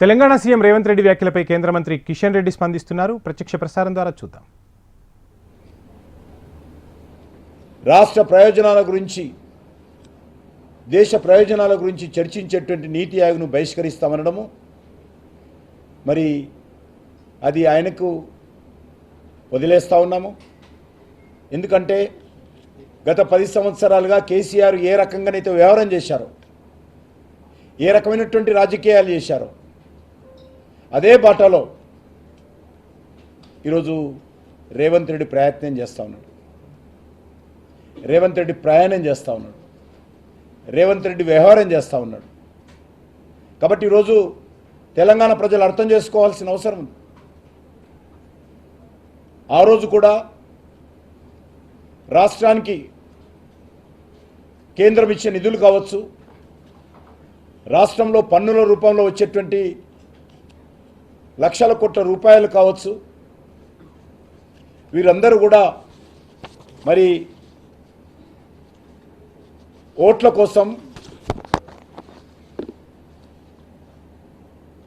Telangana CM Revanth Reddy వ్యాఖ్యలపై కేంద్ర మంత్రి కిషన్ రెడ్డి స్పందిస్తున్నారు. ప్రత్యక్ష ప్రసారం ద్వారా చూద్దాం. రాష్ట్ర ప్రయోజనాల గురించి దేశ ప్రయోజనాల గురించి చర్చించేటువంటి నీతి ఆయోగ్ను బహిష్కరిస్తామనడము. మరి అది ఆయనకు వదిలేస్తూ ఉన్నాము. ఎందుకంటే గత పది సంవత్సరాలుగా కేసీఆర్ ఏ రకంగానైతే వ్యవహారం చేశారో ఏ రకమైనటువంటి రాజకీయాలు చేశారో అదే బాటలో ఈరోజు రేవంత్ రెడ్డి ప్రయత్నం చేస్తూ ఉన్నాడు. రేవంత్ రెడ్డి ప్రయాణం చేస్తూ ఉన్నాడు. రేవంత్ రెడ్డి వ్యవహారం చేస్తూ ఉన్నాడు. కాబట్టి ఈరోజు తెలంగాణ ప్రజలు అర్థం చేసుకోవాల్సిన అవసరం ఉంది. ఆ రోజు కూడా రాష్ట్రానికి కేంద్రం ఇచ్చే నిధులు కావచ్చు రాష్ట్రంలో పన్నుల రూపంలో వచ్చేటువంటి లక్షల కోట్ల రూపాయలు కావచ్చు. వీరందరూ కూడా మరి ఓట్ల కోసం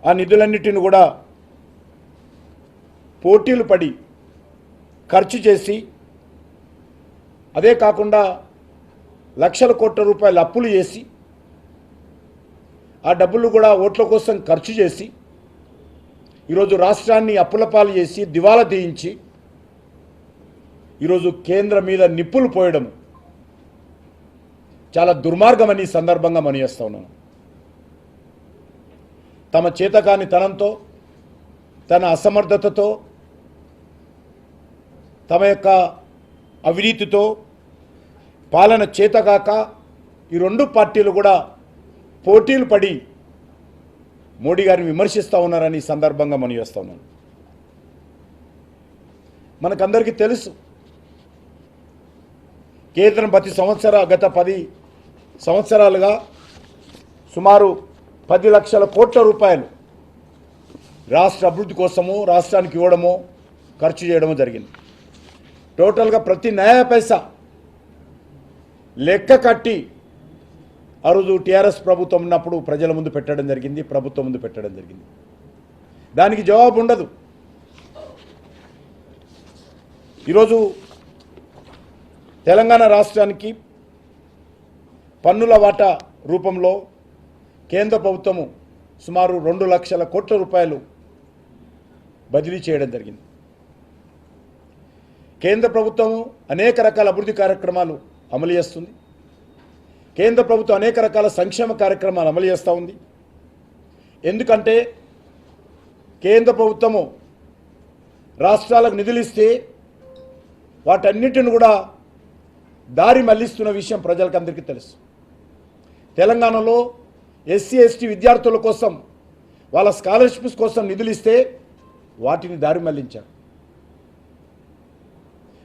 ఆ నిధులన్నిటిని కూడా పోటీలు పడి ఖర్చు చేసి అదే కాకుండా లక్షల కోట్ల రూపాయలు అప్పులు చేసి ఆ డబ్బులు కూడా ఓట్ల కోసం ఖర్చు చేసి ఈరోజు రాష్ట్రాన్ని అప్పులపాలు చేసి దివాలా తీయించి ఈరోజు కేంద్రం మీద నిప్పులు పోయడం చాలా దుర్మార్గమని ఈ సందర్భంగా మనియేస్తా ఉన్నాను తమ చేతకాని తనంతో తన అసమర్థతతో తమ యొక్క అవినీతితో పాలన చేతగాక ఈ రెండు పార్టీలు కూడా పోటీలు పడి మోడీ గారిని విమర్శిస్తూ ఉన్నారని ఈ సందర్భంగా మనం చేస్తా ఉన్నాను మనకందరికీ తెలుసు కేంద్రం ప్రతి సంవత్సర గత పది సంవత్సరాలుగా సుమారు పది లక్షల కోట్ల రూపాయలు రాష్ట్ర అభివృద్ధి కోసము రాష్ట్రానికి ఇవ్వడము ఖర్చు చేయడము జరిగింది. టోటల్గా ప్రతి న్యాయ పైసా లెక్క కట్టి ఆ రోజు టీఆర్ఎస్ ప్రభుత్వం ఉన్నప్పుడు ప్రజల ముందు పెట్టడం జరిగింది ప్రభుత్వం ముందు పెట్టడం జరిగింది. దానికి జవాబు ఉండదు. ఈరోజు తెలంగాణ రాష్ట్రానికి పన్నుల వాటా రూపంలో కేంద్ర ప్రభుత్వము సుమారు రెండు లక్షల కోట్ల రూపాయలు బదిలీ చేయడం జరిగింది. కేంద్ర ప్రభుత్వము అనేక రకాల అభివృద్ధి కార్యక్రమాలు అమలు చేస్తుంది. కేంద్ర ప్రభుత్వం అనేక రకాల సంక్షేమ కార్యక్రమాలు అమలు చేస్తూ ఉంది. ఎందుకంటే కేంద్ర ప్రభుత్వము రాష్ట్రాలకు నిధులు ఇస్తే వాటన్నిటిని కూడా దారి మళ్ళిస్తున్న విషయం ప్రజలకు అందరికీ తెలుసు. తెలంగాణలో ఎస్సీ ఎస్టీ విద్యార్థుల కోసం వాళ్ళ స్కాలర్షిప్స్ కోసం నిధులు ఇస్తే వాటిని దారి మళ్ళించారు.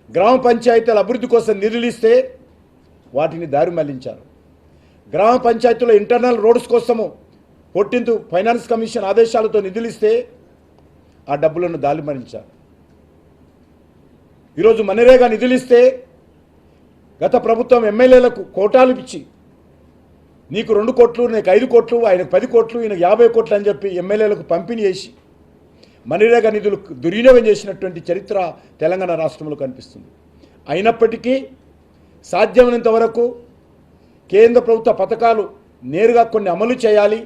గ్రామ పంచాయతీల అభివృద్ధి కోసం నిధులు ఇస్తే వాటిని దారి మళ్ళించారు. గ్రామ పంచాయతీలో ఇంటర్నల్ రోడ్స్ కోసము ఫోర్టీన్త్ ఫైనాన్స్ కమిషన్ ఆదేశాలతో నిధులు ఇస్తే ఆ డబ్బులను దాలిమరించారు ఈరోజు మనరేగా నిధులు ఇస్తే గత ప్రభుత్వం ఎమ్మెల్యేలకు కోటాలు ఇచ్చి నీకు రెండు కోట్లు నీకు ఐదు కోట్లు ఆయనకు పది కోట్లు ఈయనకు యాభై కోట్లు అని చెప్పి ఎమ్మెల్యేలకు పంపిణీ చేసి మనరేగా నిధులు దుర్వినియోగం చేసినటువంటి చరిత్ర తెలంగాణ రాష్ట్రంలో కనిపిస్తుంది. అయినప్పటికీ సాధ్యమైనంత వరకు కేంద్ర ప్రభుత్వ పథకాలు నేరుగా కొన్ని అమలు చేయాలి.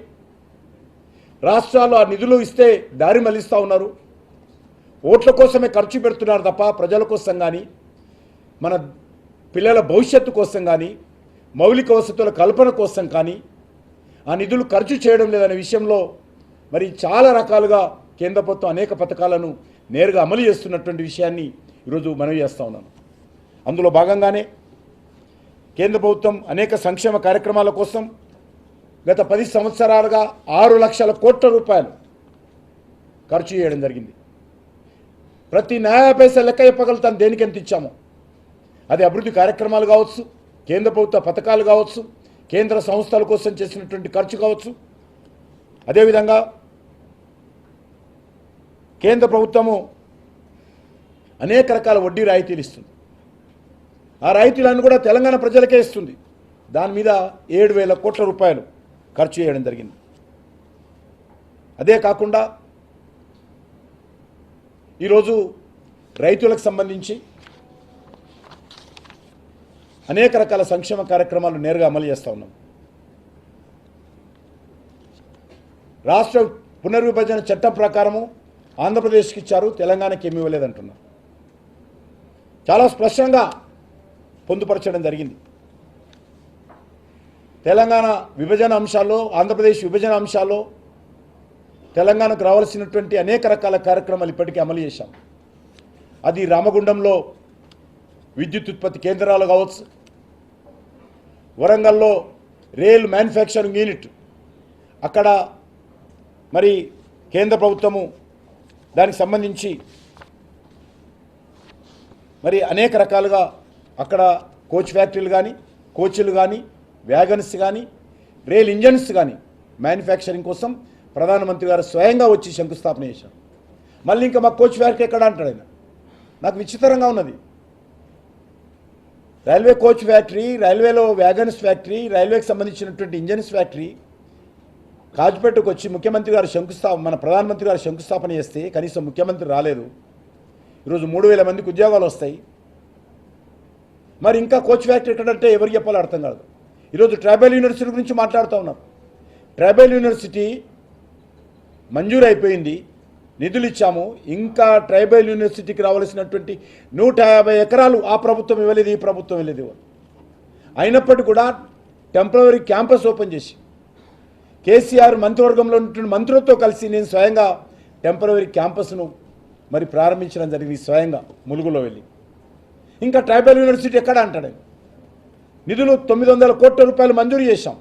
రాష్ట్రాలు ఆ నిధులు ఇస్తే దారి మళ్ళిస్తూ ఉన్నారు. ఓట్ల కోసమే ఖర్చు పెడుతున్నారు తప్ప ప్రజల కోసం కానీ మన పిల్లల భవిష్యత్తు కోసం కానీ మౌలిక వసతుల కల్పన కోసం కానీ ఆ నిధులు ఖర్చు చేయడం లేదనే విషయంలో మరి చాలా రకాలుగా కేంద్ర ప్రభుత్వం అనేక పథకాలను నేరుగా అమలు చేస్తున్నటువంటి విషయాన్ని ఈరోజు మనవి చేస్తూ ఉన్నాను అందులో భాగంగానే కేంద్ర ప్రభుత్వం అనేక సంక్షేమ కార్యక్రమాల కోసం గత పది సంవత్సరాలుగా ఆరు లక్షల కోట్ల రూపాయలు ఖర్చు చేయడం జరిగింది. ప్రతి న్యాయ పైసా లెక్క తను దేనికి ఎంత ఇచ్చామో. అది అభివృద్ధి కార్యక్రమాలు కావచ్చు కేంద్ర ప్రభుత్వ పథకాలు కావచ్చు కేంద్ర సంస్థల కోసం చేసినటువంటి ఖర్చు కావచ్చు. అదేవిధంగా కేంద్ర ప్రభుత్వము అనేక రకాల వడ్డీ రాయితీలు ఇస్తుంది. ఆ రాయితీలను కూడా తెలంగాణ ప్రజలకే ఇస్తుంది. దాని మీద ఏడు వేల కోట్ల రూపాయలు ఖర్చు చేయడం జరిగింది. అదే కాకుండా ఈరోజు రైతులకు సంబంధించి అనేక రకాల సంక్షేమ కార్యక్రమాలు నేరుగా అమలు చేస్తూ ఉన్నాం. రాష్ట్ర పునర్విభజన చట్టం ప్రకారము ఆంధ్రప్రదేశ్కి ఇచ్చారు తెలంగాణకి ఏమి ఇవ్వలేదంటున్నారు. చాలా స్పష్టంగా పొందుపరచడం జరిగింది. తెలంగాణ విభజన అంశాల్లో ఆంధ్రప్రదేశ్ విభజన అంశాల్లో తెలంగాణకు రావాల్సినటువంటి అనేక రకాల కార్యక్రమాలు ఇప్పటికీ అమలు చేశాం. అది రామగుండంలో విద్యుత్ ఉత్పత్తి కేంద్రాలు కావచ్చు వరంగల్లో రైల్ మ్యానుఫ్యాక్చరింగ్ యూనిట్ అక్కడ మరి కేంద్ర ప్రభుత్వము దానికి సంబంధించి మరి అనేక రకాలుగా అక్కడ కోచ్ ఫ్యాక్టరీలు కానీ కోచ్లు కానీ వ్యాగన్స్ కానీ రైల్ ఇంజన్స్ కానీ మ్యానుఫ్యాక్చరింగ్ కోసం ప్రధానమంత్రి గారు స్వయంగా వచ్చి శంకుస్థాపన చేశారు. మళ్ళీ ఇంకా మా కోచ్ ఫ్యాక్టరీ ఎక్కడ అంటాడు ఆయన? నాకు విచిత్రంగా ఉన్నది. రైల్వే కోచ్ ఫ్యాక్టరీ రైల్వేలో వ్యాగన్స్ ఫ్యాక్టరీ రైల్వేకి సంబంధించినటువంటి ఇంజన్స్ ఫ్యాక్టరీ కాజుపేటకు వచ్చి ముఖ్యమంత్రి గారు శంకుస్థాపన మన ప్రధానమంత్రి గారు శంకుస్థాపన చేస్తే కనీసం ముఖ్యమంత్రి రాలేదు. ఈరోజు మూడు వేల మందికి ఉద్యోగాలు వస్తాయి. మరి ఇంకా కోచ్ ఫ్యాక్టరీ ఎక్కడంటే ఎవరు చెప్పాలో అర్థం కాదు. ఈరోజు ట్రైబల్ యూనివర్సిటీ గురించి మాట్లాడుతూ ఉన్నారు ట్రైబల్ యూనివర్సిటీ మంజూరు అయిపోయింది నిధులు ఇచ్చాము. ఇంకా ట్రైబల్ యూనివర్సిటీకి రావాల్సినటువంటి నూట యాభై ఎకరాలు ఆ ప్రభుత్వం ఇవ్వలేదు ఈ ప్రభుత్వం ఇవ్వలేదు అయినప్పటికీ కూడా టెంపరీ క్యాంపస్ ఓపెన్ చేసి కేసీఆర్ మంత్రివర్గంలో ఉన్నటువంటి మంత్రులతో కలిసి నేను స్వయంగా టెంపరీ క్యాంపస్ను మరి ప్రారంభించడం జరిగింది. స్వయంగా ములుగులో వెళ్ళి. ఇంకా ట్రైబల్ యూనివర్సిటీ ఎక్కడ అంటాడు? నిధులు తొమ్మిది వందల కోట్ల రూపాయలు మంజూరు చేశాం.